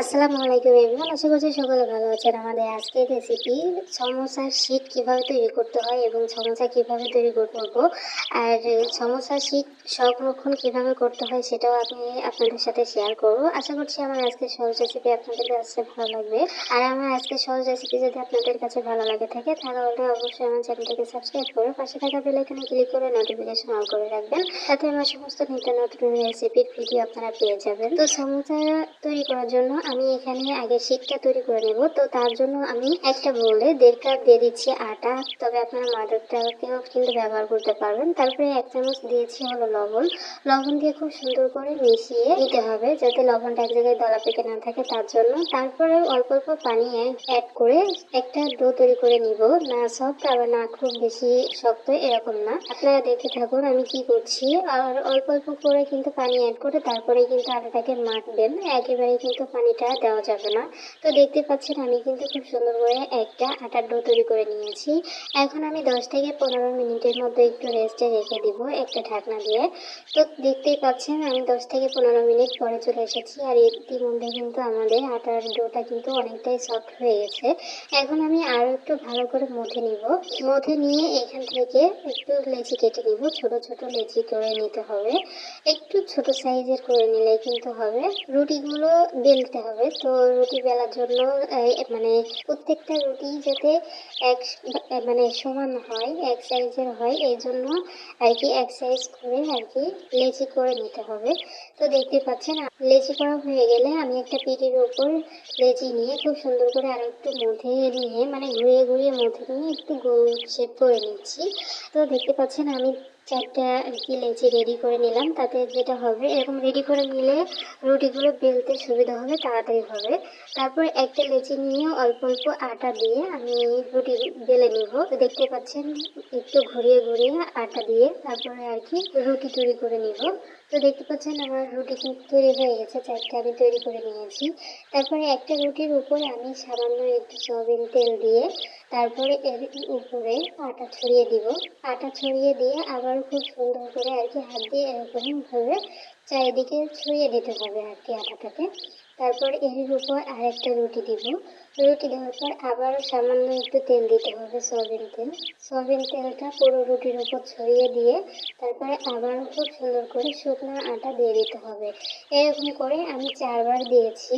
আসসালামু আলাইকুম এভরিওয়ান আশা করছি সকলে ভালো আছেন। আমাদের আজকের রেসিপি সমোসার শীট কীভাবে তৈরি করতে হয় এবং সমোসা কীভাবে তৈরি করব। আর সমোসার শীট সংরক্ষণ কীভাবে করতে হয় সেটাও আমি আপনাদের সাথে শেয়ার করব। আশা করছি আমার আজকের সহজ রেসিপি আপনাদের কাছে ভালো লাগবে। আর আমার আজকের সহজ রেসিপি যদি আপনাদের কাছে ভালো লাগে থাকে, তাহলে অবশ্যই আমার চ্যানেলটাকে সাবস্ক্রাইব করে পাশে থাকা বেল আইকনে ক্লিক করে নোটিফিকেশন অন করে রাখবেন। তাতে আমার সমস্ত নিত্য নতুন রেসিপির ভিডিও আপনারা পেয়ে যাবেন। তো সমোসা তৈরি করার জন্য আমি এখানে আগে শীতটা তৈরি করে নেব। তো তার জন্য আমি একটা বলে দেড় কাপ দিয়ে দিচ্ছি আটা। তবে আপনারা ময়দাটাকেও কিন্তু ব্যবহার করতে পারবেন। তারপরে এক চামচ দিয়েছি হলো লবণ। লবণ দিয়ে খুব সুন্দর করে মিশিয়ে নিতে হবে যাতে লবণটা এক জায়গায় দলা পেকে না থাকে তার জন্য। তারপরে অল্প অল্প পানি অ্যাড করে একটা ডো তৈরি করে নিব। না সফট আবার না খুব বেশি শক্ত এরকম না। আপনারা দেখে থাকুন আমি কি করছি। আর অল্প অল্প করে কিন্তু পানি অ্যাড করে তারপরে কিন্তু আটাটাকে মাখবেন। একেবারে কিন্তু পানিটা দেওয়া যাবে না। তো দেখতে পাচ্ছেন, আমি কিন্তু খুব সুন্দর করে একটা আটার ডো তৈরি করে নিয়েছি। এখন আমি দশ থেকে পনেরো মিনিটের মধ্যে একটু রেস্টে রেখে দিব একটা ঢাকনা দিয়ে। তো দেখতেই পাচ্ছেন, আমি দশ থেকে পনেরো মিনিট পরে চলে এসেছি আর ইতিমধ্যে কিন্তু আমাদের আটার ডোটা কিন্তু অনেকটাই সফট হয়ে গেছে। এখন আমি আরও একটু ভালো করে মথে নিব। মথে নিয়ে এখান থেকে একটু লেচি কেটে নিব। ছোট ছোট লেচি করে নিতে হবে। একটু ছোট সাইজের করে নিলে কিন্তু হবে। রুটিগুলো বেলতে হবে। তো রুটি বেলার জন্য মানে প্রত্যেকটা রুটি যাতে এক মানে সমান হয়, এক সাইজের হয়, এই জন্য আর কি এক সাইজ করে আর কি লেচি করে নিতে হবে। তো দেখতে পাচ্ছেন, লেচি করা হয়ে গেলে আমি একটা পিঠের ওপর লেচি নিয়ে খুব সুন্দর করে আর একটু মধ্যে নিয়ে মানে ঘুরিয়ে ঘুরিয়ে মধ্যে নিয়ে একটু গোল শেপ করে নিচ্ছি। তো দেখতে পাচ্ছেন, আমি চারটা আর কি লেচি রেডি করে নিলাম। তাতে যেটা হবে, এরকম রেডি করে নিলে রুটিগুলো বেলতে সুবিধা হবে, তাড়াতাড়ি হবে। তারপর একটা লেচি নিয়ে অল্প অল্প আটা দিয়ে আমি রুটি বেলে নিব। দেখতে পাচ্ছেন, একটু ঘুরিয়ে ঘুরিয়ে আটা দিয়ে তারপরে আর কি রুটি তৈরি করে নিব। তো দেখতে পাচ্ছেন, আমার রুটি তৈরি হয়ে গেছে, চারটে আমি তৈরি করে নিয়েছি। তারপরে একটা রুটির উপরে আমি সামান্য একটু সয়াবিন তেল দিয়ে তারপরে এর উপরে আটা ছড়িয়ে দিব। আটা ছড়িয়ে দিয়ে আবার খুব সুন্দর করে আর কি হাত দিয়ে এরকম ভাবে চারিদিকে ছড়িয়ে দিতে হবে আর কি আটাটাকে। তারপর এর উপর আরেকটা রুটি দিব। রুটি দেওয়ার পর আবার সামান্য একটু তেল দিতে হবে সয়াবিন তেল। সয়াবিন তেলটা পুরো রুটির উপর ছড়িয়ে দিয়ে তারপরে আবার খুব সুন্দর করে শুকনো আটা দিয়ে দিতে হবে। এরকম করে আমি চারবার দিয়েছি।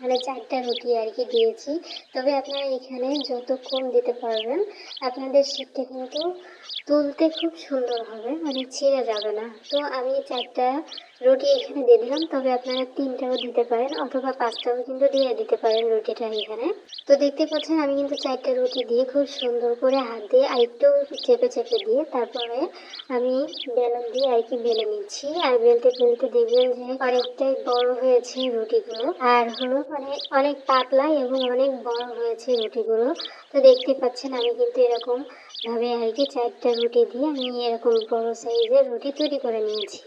মানে চারটা রুটি আর কি দিয়েছি। তবে আপনারা এখানে যতক্ষণ দিতে পারবেন, আপনাদের শীতটা কিন্তু তুলতে খুব সুন্দর হবে মানে ছিঁড়ে যাবে না। তো আমি চারটা রুটি এখানে দিয়ে দিলাম, তবে আপনারা তিনটাও দিতে পারেন, অথবা পাঁচটাও কিন্তু দিয়ে দিতে পারেন রুটিটা এখানে। তো দেখতে পাচ্ছেন, আমি কিন্তু চারটা রুটি দিয়ে খুব সুন্দর করে হাত দিয়ে আর একটু চেপে চেপে দিয়ে তারপরে আমি বেলন দিয়ে আর কি বেলে নিচ্ছি। আর বেলতে বেলতে দেখবেন যে অনেকটাই বড় হয়েছে রুটিগুলো। আর হলো মানে অনেক পাতলা এবং অনেক বড় হয়েছে রুটিগুলো। তো দেখতে পাচ্ছেন আমি কিন্তু এরকম ভাবে আর কি চারটা রুটি দিয়ে আমি এরকম বড় সাইজের রুটি তৈরি করে নিয়েছি।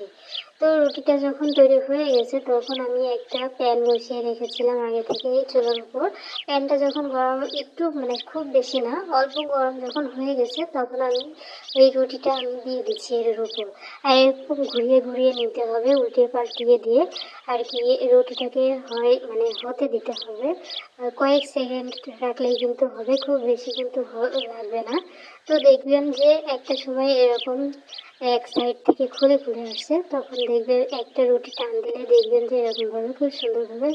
তো রুটিটা যখন তৈরি হয়ে গেছে, তখন আমি একটা প্যান বসিয়ে রেখেছিলাম আগে থেকেই চুলার উপর। প্যানটা যখন গরম, একটু মানে খুব বেশি না, অল্প গরম যখন হয়ে গেছে, তখন আমি এই রুটিটা আমি দিয়ে দিচ্ছি এর উপর। আর এরকম ঘুরিয়ে ঘুরিয়ে নিতে হবে, উল্টে পাল্টিয়ে দিয়ে আর কি রুটিটাকে হয় মানে হতে দিতে হবে। কয়েক সেকেন্ড রাখলেই কিন্তু হবে, খুব বেশি কিন্তু লাগবে না। তো দেখবেন যে একটা সময় এরকম এক সাইড থেকে খুলে খুলে আসছে তখন দেখবেন একটা রুটি টান দিলে দেখবেন যে এরকমভাবে খুব সুন্দরভাবে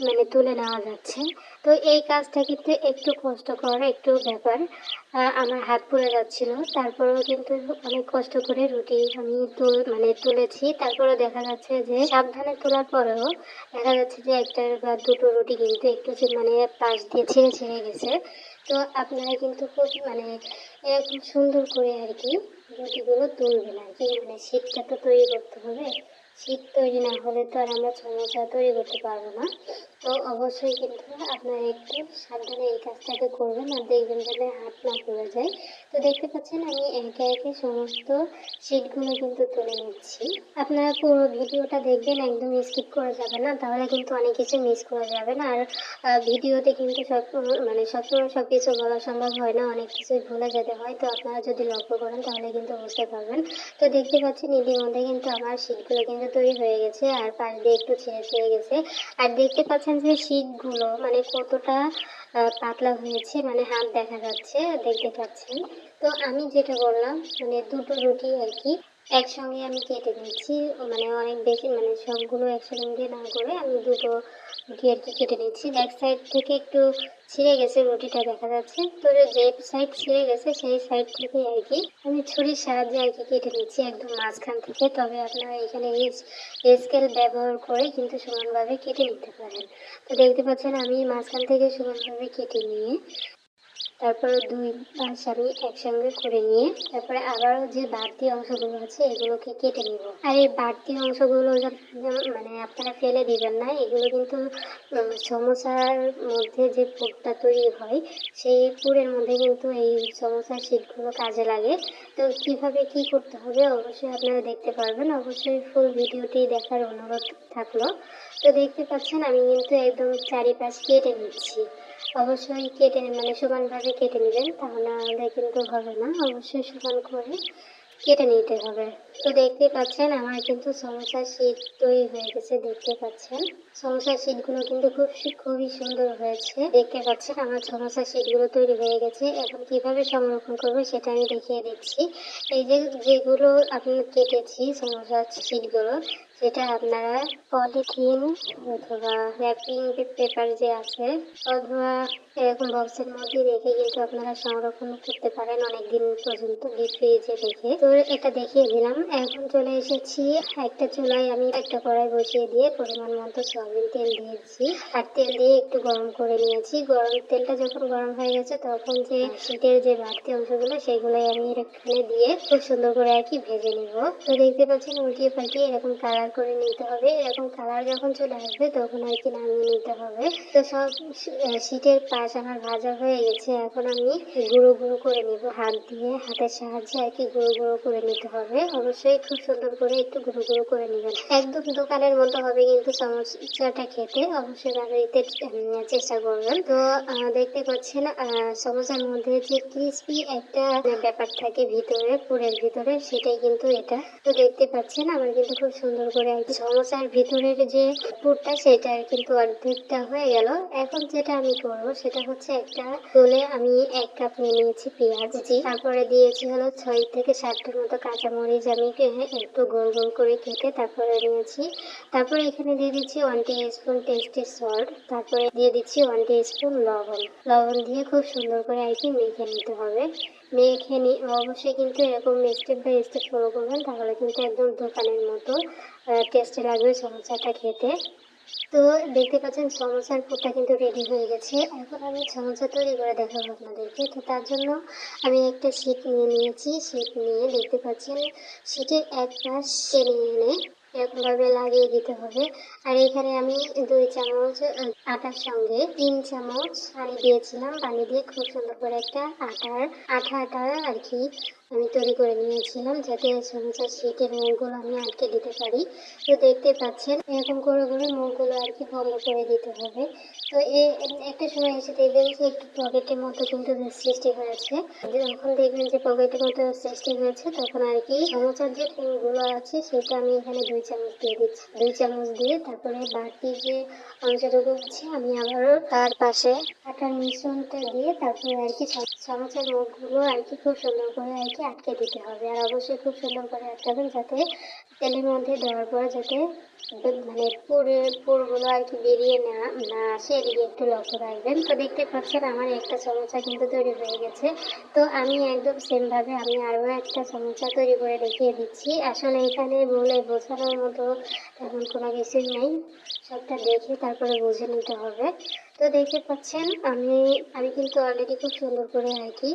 মানে তুলে নেওয়া যাচ্ছে। তো এই কাজটা কিন্তু একটু কষ্টকর একটু ব্যাপার। আমার হাত পুড়ে যাচ্ছিল, তারপরেও কিন্তু অনেক কষ্ট করে রুটি আমি তুল মানে তুলেছি। তারপরে দেখা যাচ্ছে যে সাবধানে তোলার পরেও দেখা যাচ্ছে যে একটা বা দুটো রুটি কিন্তু একটু মানে পাশ দিয়ে ছিঁড়ে ছিঁড়ে গেছে। তো আপনারা কিন্তু খুব মানে এরকম সুন্দর করে আর কি রুটিগুলো তুলবেন আর কি। মানে শীতটা তো তৈরি করতে হবে। শীত তৈরি না হলে তো আর আমরা সমস্যা তৈরি করতে পারব না। তো অবশ্যই কিন্তু আপনারা একটু সাবধানে এই কাজটাকে করবেন আর দেখবেন যাতে হাত না পড়ে যায়। তো দেখতে পাচ্ছেন আমি একে একে সমস্ত শিটগুলো কিন্তু তুলে নিচ্ছি। আপনারা পুরো ভিডিওটা দেখবেন, একদম স্কিপ করা যাবে না, তাহলে কিন্তু অনেক কিছু মিস করা যাবে না। আর ভিডিওতে কিন্তু সব মানে সবসময় সব কিছু বলা সম্ভব হয় না, অনেক কিছুই ভুলে যেতে হয়। তো আপনারা যদি লক্ষ্য করেন, তাহলে কিন্তু বুঝতে পারবেন। তো দেখতে পাচ্ছেন, ইতিমধ্যে কিন্তু আমার শীটগুলো কিন্তু তৈরি হয়ে গেছে, আর পাশ দিয়ে একটু ছেড়ে ছেড়ে গেছে। আর দেখতে পাচ্ছেন যে শীটগুলো মানে কতটা পাতলা হয়েছে মানে হাত দেখা যাচ্ছে, দেখতে পাচ্ছেন। তো আমি যেটা বললাম মানে দুটো রুটি আর কি একসঙ্গে আমি কেটে নিচ্ছি মানে অনেক বেশি মানে সবগুলো একসঙ্গে না করে আমি দুটো রুটি আর কি কেটে নিচ্ছি এক সাইড থেকে একটু ছিঁড়ে গেছে রুটিটা, দেখা যাচ্ছে। তো যে সাইড ছিঁড়ে গেছে, সেই সাইড থেকে আর কি আমি ছুরির সাহায্যে আর কি কেটে নিচ্ছি একদম মাঝখান থেকে। তবে আপনারা এখানে স্কেল ব্যবহার করে কিন্তু সমানভাবে কেটে নিতে পারেন। তো দেখতে পাচ্ছেন আমি মাঝখান থেকে সমানভাবে কেটে নিয়ে তারপরে দুই পাশ আমি একসঙ্গে করে নিয়ে তারপরে আবারও যে বাড়তি অংশগুলো আছে এগুলোকে কেটে নিব। আর এই বাড়তি অংশগুলো মানে আপনারা ফেলে দিবেন না এগুলো কিন্তু উম, সমোসার মধ্যে যে পুরটা তৈরি হয় সেই পুরের মধ্যে কিন্তু এই সমোসার শীটগুলো কাজে লাগে। তো কীভাবে কি করতে হবে অবশ্যই আপনারা দেখতে পারবেন। অবশ্যই ফুল ভিডিওটি দেখার অনুরোধ থাকল। তো দেখতে পাচ্ছেন আমি কিন্তু একদম চারিপাশ কেটে নিচ্ছি। অবশ্যই কেটে মানে সমানভাবে কেটে নেবেন, তাহলে আমাদের কিন্তু হবে না। অবশ্যই সমান করে কেটে নিতে হবে। তো দেখতে পাচ্ছেন, আমার কিন্তু সমস্যা শীত তৈরি হয়ে গেছে, দেখতে পাচ্ছেন। সমস্যার শীটগুলো কিন্তু খুব খুবই সুন্দর হয়েছে। দেখতে পাচ্ছেন, আমার সমস্যার শীটগুলো তৈরি হয়ে গেছে। এখন কীভাবে সংরক্ষণ করব সেটা আমি দেখিয়ে দিচ্ছি। এই যে যেগুলো আমি কেটেছি সমস্যার শীটগুলো সেটা আপনারা পলিথিন অথবা র্যাপিং পেপার যে আছে, অথবা এরকম বক্সের মধ্যে রেখে কিন্তু আপনারা সংরক্ষণ করতে পারেন অনেকদিন পর্যন্ত ডিপ ফ্রিজে রেখে। তো এটা দেখিয়ে দিলাম। এখন চলে এসেছি। একটা চুলায় আমি একটা কড়াই বসিয়ে দিয়ে পরিমাণ মতো সয়াবিন তেল দিয়েছি আর তেল দিয়ে একটু গরম করে নিয়েছি। গরম তেলটা যখন গরম হয়ে গেছে, তখন যে শীতের যে বাড়তি অংশগুলো, সেগুলোই আমি এখানে দিয়ে খুব সুন্দর করে আর কি ভেজে নিব। তো দেখতে পাচ্ছেন, উল্টিয়ে পাল্টিয়ে এরকম কালার করে নিতে হবে। এরকম কালার যখন চলে আসবে তখন আর কি নামিয়ে নিতে হবে। তো সব শীতের পাশ আমার ভাজা হয়ে গেছে। এখন আমি গুঁড়ো গুঁড়ো করে নিব। হাত দিয়ে হাতের সাহায্যে আর কি গুঁড়ো গুঁড়ো করে নিতে হবে। অবশ্যই খুব সুন্দর করে একটু গুঁড়ো গুঁড়ো করে নেবেন। একদম দোকানের মতো হবে কিন্তু সমোসাটা খেতে। অবশ্যই বাড়িতে চেষ্টা করবেন। তো দেখতে পাচ্ছেন আহ, সমোসার মধ্যে যে ক্রিসপি একটা ব্যাপার থাকে ভিতরে পুরের ভিতরে সেটাই কিন্তু এটা। তো দেখতে পাচ্ছেন আমার কিন্তু খুব সুন্দর করে আর কি সমোসার ভিতরের যে পুরটা সেটা কিন্তু অর্ধেকটা হয়ে গেল। এখন যেটা আমি করব সেটা হচ্ছে একটা তোলে আমি এক কাপ নিয়ে নিয়েছি পেঁয়াজ তারপরে দিয়েছি হলো ছয় থেকে সাতটার মতো কাঁচামরিচ। আমি একটু গোল গোল করে কেটে তারপরে নিয়েছি। তারপরে এখানে দিয়ে দিচ্ছি one teaspoon tasty salt তারপরে দিয়ে দিচ্ছি ওয়ান টি স্পুন লবণ। লবণ দিয়ে খুব সুন্দর করে আর কি মেখে নিতে হবে। মেখে অবশ্যই কিন্তু এরকম স্টেপ বাই স্টেপ ফলো করবেন, তাহলে কিন্তু একদম দোকানের মতো টেস্টি লাগবে সমোসাটা খেতে। তো দেখতে পাচ্ছেন সমোসার পুরটা কিন্তু রেডি হয়ে গেছে। এখন আমি সমোসা তৈরি করে দেখাবো আপনাদেরকে। তো তার জন্য আমি একটা শীট নিয়ে নিয়েছি। শীট নিয়ে দেখতে পাচ্ছেন শীটের এক পাশ টেনে এনে এরকমভাবে লাগিয়ে দিতে হবে। আর এখানে আমি দুই চামচ আটার সঙ্গে তিন চামচ পানি দিয়েছিলাম। পানি দিয়ে খুব সুন্দর করে একটা আটার, আঠা আটা আর কি আমি তৈরি করে নিয়েছিলাম যাতে সমোসার শীতের মুখগুলো আমি আটকে দিতে পারি। তো দেখতে পাচ্ছেন, এরকম করে করে মুখগুলো আর কি বন্ধ করে দিতে হবে। তো এ, একটা সময় এসে দেখবেন যে একটু পকেটের মতো কিন্তু সৃষ্টি হয়েছে, যখন দেখবেন যে পকেটের মতো সৃষ্টি হয়েছে, তখন আর কি সমোসার যে পুরগুলো আছে, সেটা আমি এখানে দুই চামচ দিয়ে দিচ্ছি। দুই চামচ দিয়ে তারপরে বাড়তি যে অংশটুকু আছে, আমি আবারও তার পাশে আটার মিশ্রণটা দিয়ে তারপরে আর কি সম- সমোসার মুখগুলো আর কি খুব সুন্দর করে আর কি আটকে দিতে হবে। আর অবশ্যই খুব সুন্দর করে আটকাবেন যাতে তেলের মধ্যে দেওয়ার পর যাতে মানে পুরে, পুরগুলো আর কি বেরিয়ে না না আসে, এদিকে একটু লক্ষ্য রাখবেন। তো দেখতে পাচ্ছেন আমার একটা সমস্যা কিন্তু তৈরি হয়ে গেছে। তো আমি একদম সেমভাবে আমি আরও একটা সমস্যা তৈরি করে দেখিয়ে দিচ্ছি। আসলে এখানে বলে বোঝানোর মতো তেমন কোনো কিছুই নেই। সবটা দেখে তারপরে বুঝে নিতে হবে। তো দেখতে পাচ্ছেন আমি আমি কিন্তু অলরেডি খুব সুন্দর করে আর কি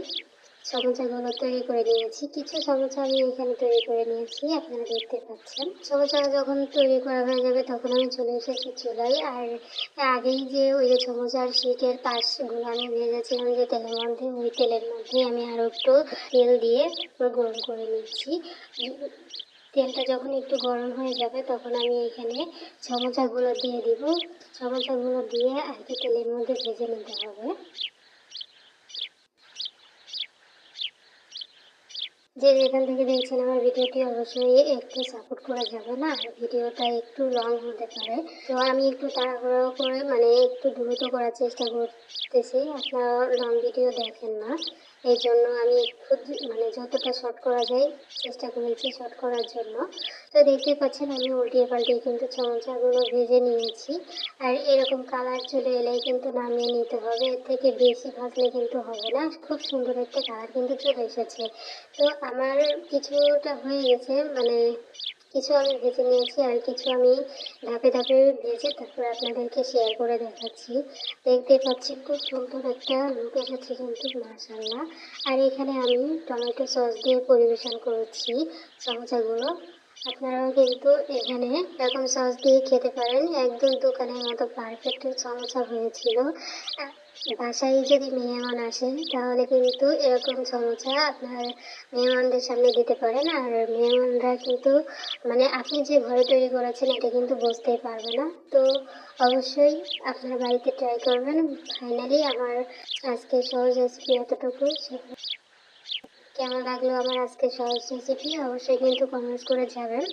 সমোসাগুলো তৈরি করে নিয়েছি। কিছু সমোসা আমি এখানে তৈরি করে নিয়েছি, আপনারা দেখতে পাচ্ছেন। সমোসা যখন তৈরি করা হয়ে যাবে, তখন আমি চলে এসেছি চুলায়। আর আগেই যে ওই যে সমোসার শিটের পাশগুলো আমি ভেজেছিলাম, যে তেলের মধ্যে, ওই তেলের মধ্যে আমি আরও একটু তেল দিয়ে গরম করে নিচ্ছি তেলটা যখন একটু গরম হয়ে যাবে, তখন আমি এখানে সমোসাগুলো দিয়ে দিব। সমোসাগুলো দিয়ে আর কি তেলের মধ্যে ভেজে নিতে হবে। যে যেখান থেকে দেখছেন আমার ভিডিওটি, অবশ্যই একটু সাপোর্ট করে যাবে না? ভিডিওটা একটু লং হতে পারে। তো আমি একটু তাড়াহুড়ো করে মানে একটু দ্রুত করার চেষ্টা করতেছি। আপনারা লং ভিডিও দেখেন না। এই জন্য আমি একটু মানে যতটা শর্ট করা যায়, চেষ্টা করেছি শর্ট করার জন্য। তো দেখতে পাচ্ছেন, আমি উল্টিয়ে পাল্টিয়ে কিন্তু চমচাগুলো ভেজে নিয়েছি। আর এরকম কালার চলে এলেই কিন্তু নামিয়ে নিতে হবে। এর থেকে বেশি ভাজলে কিন্তু হবে না। খুব সুন্দর একটা কালার কিন্তু চলে এসেছে। তো আমার কিছুটা হয়ে গেছে মানে কিছু আমি ভেজে নিয়েছি আর কিছু আমি ধাপে ধাপে ভেজে তারপর আপনাদেরকে শেয়ার করে দেখাচ্ছি। দেখতে পাচ্ছি খুব সুন্দর একটা লুক এসেছে কিন্তু মাশাল্লাহ আর এখানে আমি টমেটো সস দিয়ে পরিবেশন করেছি, সমোসাগুলো। আপনারাও কিন্তু এখানে এরকম সস দিয়ে খেতে পারেন। একদম দোকানের মতো পারফেক্ট সমোসা হয়েছিল। বাসায় যদি মেহমান আসে, তাহলে কিন্তু এরকম সমোসা আপনার মেহমানদের সামনে দিতে পারেন। আর মেহমানরা কিন্তু মানে আপনি যে ঘরে তৈরি করেছেন, এটা কিন্তু বুঝতেই পারবে না। তো অবশ্যই আপনার বাড়িতে ট্রাই করবেন। ফাইনালি আমার আজকে সহজ রেসিপি এতটুকু কেমন লাগল আমার আজকে সহজ রেসিপি অবশ্যই কিন্তু কমেন্টস করে যাবেন।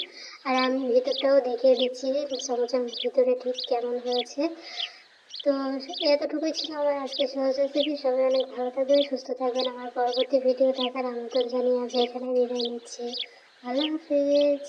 আর আমি ভিতরটাও দেখিয়ে দিচ্ছি সমোসার ভিতরে ঠিক কেমন হয়েছে। তো এতটুকুই ছিল আমার আজকে সহজ রেসিপি সবাই অনেক ভালো থাকবেন, সুস্থ থাকবেন। আমার পরবর্তী ভিডিও দেখার আমন্ত্রণ জানিয়ে আজ এখানে বিদায় নিচ্ছি। ভালো হাফিজ।